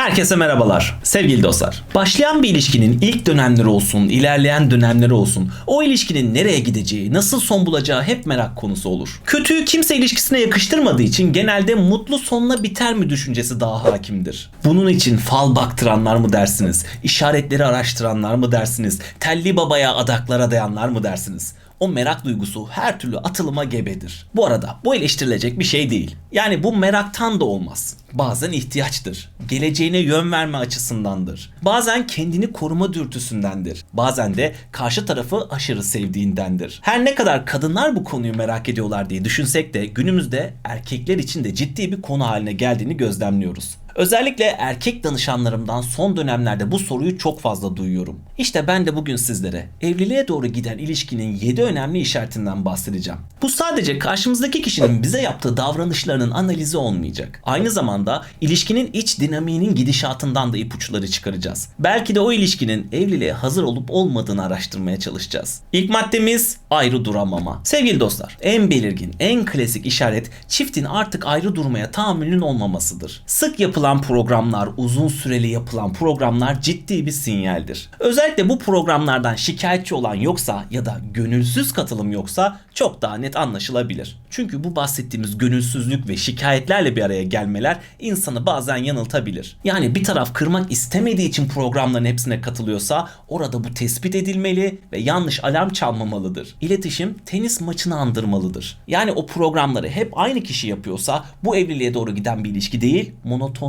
Herkese merhabalar. Sevgili dostlar. Başlayan bir ilişkinin ilk dönemleri olsun, ilerleyen dönemleri olsun, o ilişkinin nereye gideceği, nasıl son bulacağı hep merak konusu olur. Kötüyü kimse ilişkisine yakıştırmadığı için genelde mutlu sonuna biter mi düşüncesi daha hakimdir. Bunun için fal baktıranlar mı dersiniz, işaretleri araştıranlar mı dersiniz, telli babaya adaklara dayanlar mı dersiniz? O merak duygusu her türlü atılıma gebedir. Bu arada bu eleştirilecek bir şey değil. Yani bu meraktan da olmaz. Bazen ihtiyaçtır. Geleceğine yön verme açısındandır. Bazen kendini koruma dürtüsündendir. Bazen de karşı tarafı aşırı sevdiğindendir. Her ne kadar kadınlar bu konuyu merak ediyorlar diye düşünsek de günümüzde erkekler için de ciddi bir konu haline geldiğini gözlemliyoruz. Özellikle erkek danışanlarımdan son dönemlerde bu soruyu çok fazla duyuyorum. İşte ben de bugün sizlere evliliğe doğru giden ilişkinin 7 önemli işaretinden bahsedeceğim. Bu sadece karşımızdaki kişinin bize yaptığı davranışlarının analizi olmayacak. Aynı zamanda ilişkinin iç dinamiğinin gidişatından da ipuçları çıkaracağız. Belki de o ilişkinin evliliğe hazır olup olmadığını araştırmaya çalışacağız. İlk maddemiz ayrı duramama. Sevgili dostlar, en belirgin, en klasik işaret çiftin artık ayrı durmaya tahammülün olmamasıdır. Sık yapılan programlar, uzun süreli yapılan programlar ciddi bir sinyaldir. Özellikle bu programlardan şikayetçi olan yoksa ya da gönülsüz katılım yoksa çok daha net anlaşılabilir. Çünkü bu bahsettiğimiz gönülsüzlük ve şikayetlerle bir araya gelmeler insanı bazen yanıltabilir. Yani bir taraf kırmak istemediği için programların hepsine katılıyorsa orada bu tespit edilmeli ve yanlış alarm çalmamalıdır. İletişim tenis maçını andırmalıdır. Yani o programları hep aynı kişi yapıyorsa bu evliliğe doğru giden bir ilişki değil,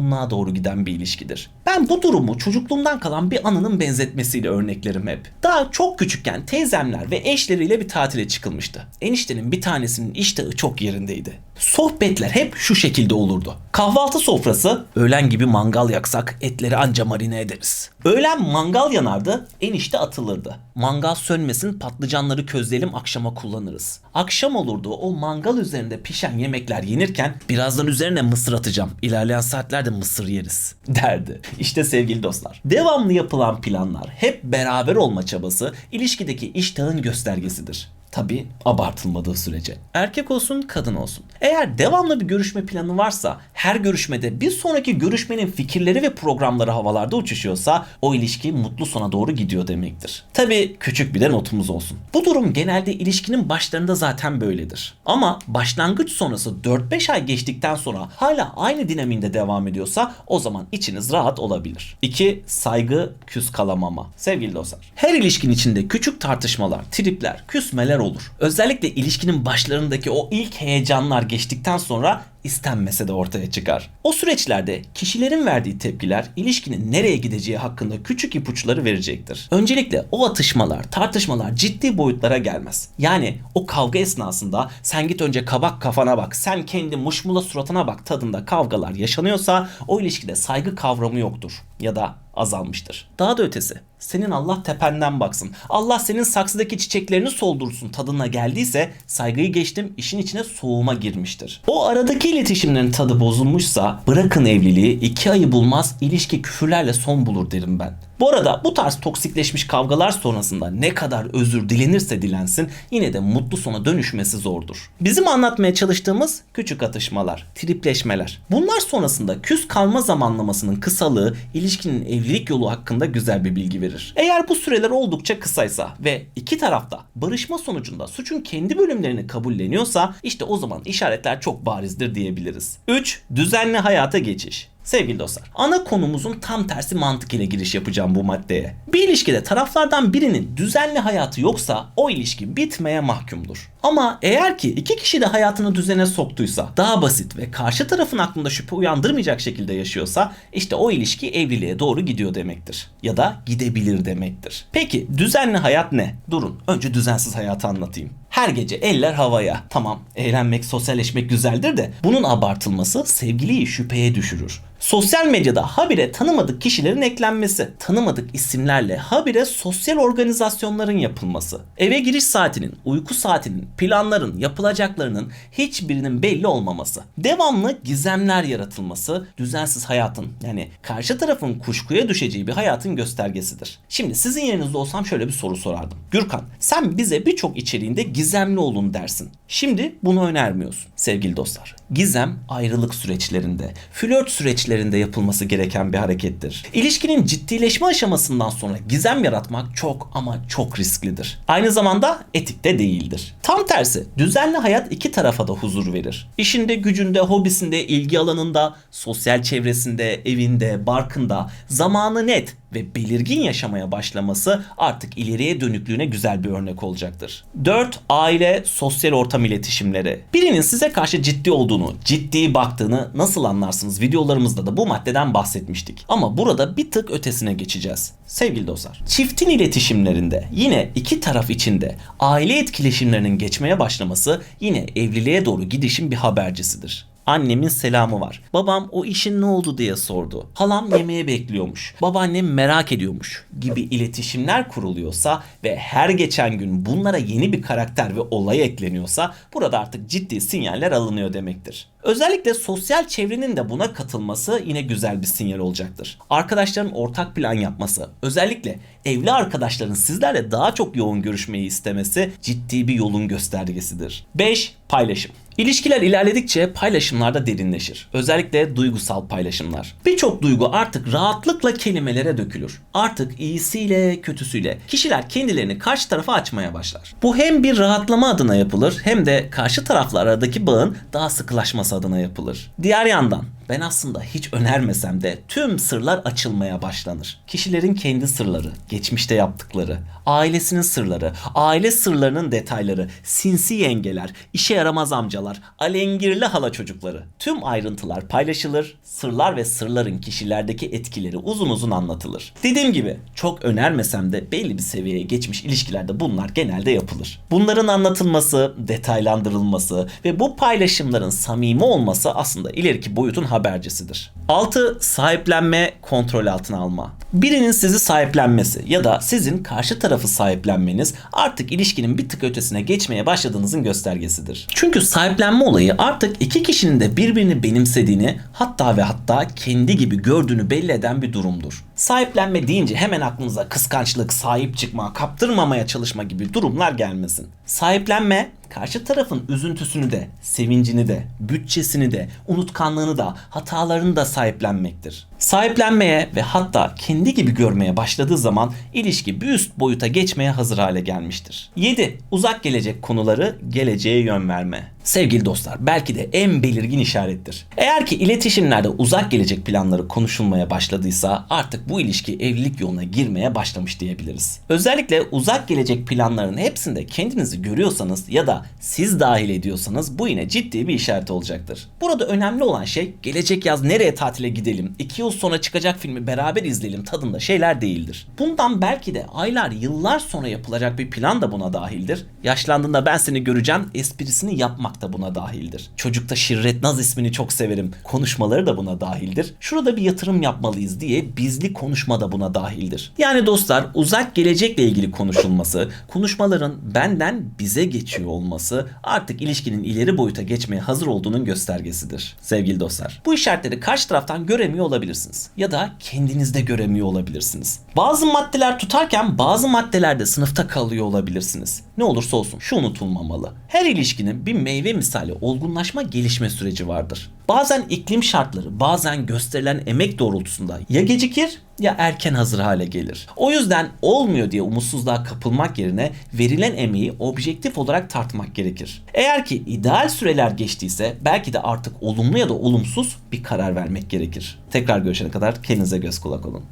monotonluğa doğru giden bir ilişkidir. Ben bu durumu çocukluğumdan kalan bir anının benzetmesiyle örneklerim hep. Daha çok küçükken teyzemler ve eşleriyle bir tatile çıkılmıştı. Eniştenin bir tanesinin iştahı çok yerindeydi. Sohbetler hep şu şekilde olurdu. Kahvaltı sofrası, öğlen gibi mangal yaksak etleri anca marine ederiz. Öğlen mangal yanardı, enişte atılırdı. Mangal sönmesin patlıcanları közleyelim akşama kullanırız. Akşam olurdu o mangal üzerinde pişen yemekler yenirken birazdan üzerine mısır atacağım. İlerleyen saatlerde mısır yeriz derdi. İşte sevgili dostlar. Devamlı yapılan planlar, hep beraber olma çabası ilişkideki iştahın göstergesidir. Tabi abartılmadığı sürece. Erkek olsun kadın olsun. Eğer devamlı bir görüşme planı varsa her görüşmede bir sonraki görüşmenin fikirleri ve programları havalarda uçuşuyorsa o ilişki mutlu sona doğru gidiyor demektir. Tabi küçük bir de notumuz olsun. Bu durum genelde ilişkinin başlarında zaten böyledir. Ama başlangıç sonrası 4-5 ay geçtikten sonra hala aynı dinaminde devam ediyorsa o zaman içiniz rahat olabilir. 2. Saygı, küs kalamama. Sevgili dostlar. Her ilişkin içinde küçük tartışmalar, tripler, küsmeler olur. Özellikle ilişkinin başlarındaki o ilk heyecanlar geçtikten sonra istenmese de ortaya çıkar. O süreçlerde kişilerin verdiği tepkiler ilişkinin nereye gideceği hakkında küçük ipuçları verecektir. Öncelikle o atışmalar, tartışmalar ciddi boyutlara gelmez. Yani o kavga esnasında sen git önce kabak kafana bak, sen kendi muşmula suratına bak tadında kavgalar yaşanıyorsa o ilişkide saygı kavramı yoktur ya da azalmıştır. Daha da ötesi senin Allah tependen baksın. Allah senin saksıdaki çiçeklerini soldursun tadına geldiyse saygıyı geçtim işin içine soğuma girmiştir. O aradaki iletişimlerin tadı bozulmuşsa bırakın evliliği iki ayı bulmaz ilişki küfürlerle son bulur derim ben. Bu arada bu tarz toksikleşmiş kavgalar sonrasında ne kadar özür dilenirse dilensin yine de mutlu sona dönüşmesi zordur. Bizim anlatmaya çalıştığımız küçük atışmalar, tripleşmeler. Bunlar sonrasında küs kalma zamanlamasının kısalığı ilişkinin evlilik yolu hakkında güzel bir bilgi verir. Eğer bu süreler oldukça kısaysa ve iki tarafta barışma sonucunda suçun kendi bölümlerini kabulleniyorsa işte o zaman işaretler çok barizdir diyebiliriz. 3. Düzenli hayata geçiş. Sevgili dostlar, ana konumuzun tam tersi mantık ile giriş yapacağım bu maddeye. Bir ilişkide taraflardan birinin düzenli hayatı yoksa o ilişki bitmeye mahkumdur. Ama eğer ki iki kişi de hayatını düzene soktuysa, daha basit ve karşı tarafın aklında şüphe uyandırmayacak şekilde yaşıyorsa işte o ilişki evliliğe doğru gidiyor demektir. Ya da gidebilir demektir. Peki düzenli hayat ne? Durun önce düzensiz hayatı anlatayım. Her gece eller havaya. Tamam eğlenmek, sosyalleşmek güzeldir de bunun abartılması sevgiliyi şüpheye düşürür. Sosyal medyada habire tanımadık kişilerin eklenmesi, tanımadık isimlerle habire sosyal organizasyonların yapılması, eve giriş saatinin, uyku saatinin, planların, yapılacaklarının hiçbirinin belli olmaması, devamlı gizemler yaratılması, düzensiz hayatın yani karşı tarafın kuşkuya düşeceği bir hayatın göstergesidir. Şimdi sizin yerinizde olsam şöyle bir soru sorardım. Gürkan sen bize birçok içeriğinde gizemli olun dersin. Şimdi bunu önermiyorsun sevgili dostlar. Gizem ayrılık süreçlerinde, flört süreçlerinde yapılması gereken bir harekettir. İlişkinin ciddileşme aşamasından sonra gizem yaratmak çok ama çok risklidir. Aynı zamanda etik de değildir. Tam tersi düzenli hayat iki tarafa da huzur verir. İşinde, gücünde, hobisinde, ilgi alanında, sosyal çevresinde, evinde, barkında zamanı net ve belirgin yaşamaya başlaması artık ileriye dönüklüğüne güzel bir örnek olacaktır. 4. Aile, sosyal ortam iletişimleri. Birinin size karşı ciddi olduğunu, ciddi baktığını nasıl anlarsınız? Videolarımızda da bu maddeden bahsetmiştik. Ama burada bir tık ötesine geçeceğiz. Sevgili dostlar, çiftin iletişimlerinde yine iki taraf içinde aile etkileşimlerinin geçmeye başlaması yine evliliğe doğru gidişin bir habercisidir. Annemin selamı var. Babam o işin ne oldu diye sordu. Halam yemeğe bekliyormuş. Babaannem merak ediyormuş gibi iletişimler kuruluyorsa ve her geçen gün bunlara yeni bir karakter ve olay ekleniyorsa burada artık ciddi sinyaller alınıyor demektir. Özellikle sosyal çevrenin de buna katılması yine güzel bir sinyal olacaktır. Arkadaşların ortak plan yapması, özellikle evli arkadaşların sizlerle daha çok yoğun görüşmeyi istemesi ciddi bir yolun göstergesidir. 5. Paylaşım. İlişkiler ilerledikçe paylaşımlar da derinleşir. Özellikle duygusal paylaşımlar. Birçok duygu artık rahatlıkla kelimelere dökülür. Artık iyisiyle kötüsüyle kişiler kendilerini karşı tarafa açmaya başlar. Bu hem bir rahatlama adına yapılır hem de karşı tarafla aradaki bağın daha sıkılaşması adına yapılır. Diğer yandan ben aslında hiç önermesem de tüm sırlar açılmaya başlanır. Kişilerin kendi sırları, geçmişte yaptıkları, ailesinin sırları, aile sırlarının detayları, sinsi yengeler, işe yaramaz amcalar, alengirli hala çocukları. Tüm ayrıntılar paylaşılır, sırlar ve sırların kişilerdeki etkileri uzun uzun anlatılır. Dediğim gibi çok önermesem de belli bir seviyeye geçmiş ilişkilerde bunlar genelde yapılır. Bunların anlatılması, detaylandırılması ve bu paylaşımların samimi olması aslında ileriki boyutun habercisidir. 6. Sahiplenme, kontrol altına alma. Birinin sizi sahiplenmesi ya da sizin karşı tarafı sahiplenmeniz artık ilişkinin bir tık ötesine geçmeye başladığınızın göstergesidir. Çünkü sahiplenme olayı artık iki kişinin de birbirini benimsediğini hatta ve hatta kendi gibi gördüğünü belli eden bir durumdur. Sahiplenme deyince hemen aklınıza kıskançlık, sahip çıkma, kaptırmamaya çalışma gibi durumlar gelmesin. Sahiplenme karşı tarafın üzüntüsünü de, sevincini de, bütçesini de, unutkanlığını da, hatalarını da sahiplenmektir. Sahiplenmeye ve hatta kendi gibi görmeye başladığı zaman ilişki bir üst boyuta geçmeye hazır hale gelmiştir. 7. Uzak gelecek konuları geleceğe yön verme. Sevgili dostlar belki de en belirgin işarettir. Eğer ki iletişimlerde uzak gelecek planları konuşulmaya başladıysa artık bu ilişki evlilik yoluna girmeye başlamış diyebiliriz. Özellikle uzak gelecek planların hepsinde kendinizi görüyorsanız ya da siz dahil ediyorsanız bu yine ciddi bir işaret olacaktır. Burada önemli olan şey gelecek yaz nereye tatile gidelim, 2 yıl sonra çıkacak filmi beraber izleyelim tadında şeyler değildir. Bundan belki de aylar, yıllar sonra yapılacak bir plan da buna dahildir. Yaşlandığında ben seni göreceğim esprisini yapmak da buna dahildir. Çocukta Şirret Naz ismini çok severim. Konuşmaları da buna dahildir. Şurada bir yatırım yapmalıyız diye bizli konuşma da buna dahildir. Yani dostlar uzak gelecekle ilgili konuşulması, konuşmaların benden bize geçiyor olması artık ilişkinin ileri boyuta geçmeye hazır olduğunun göstergesidir. Sevgili dostlar. Bu işaretleri karşı taraftan göremiyor olabilirsiniz. Ya da kendinizde göremiyor olabilirsiniz. Bazı maddeler tutarken bazı maddelerde sınıfta kalıyor olabilirsiniz. Ne olursa olsun şu unutulmamalı. Her ilişkinin bir meyve misali olgunlaşma gelişme süreci vardır. Bazen iklim şartları, bazen gösterilen emek doğrultusunda ya gecikir ya erken hazır hale gelir. O yüzden olmuyor diye umutsuzluğa kapılmak yerine verilen emeği objektif olarak tartmak gerekir. Eğer ki ideal süreler geçtiyse belki de artık olumlu ya da olumsuz bir karar vermek gerekir. Tekrar görüşene kadar kendinize göz kulak olun.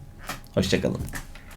Hoşçakalın.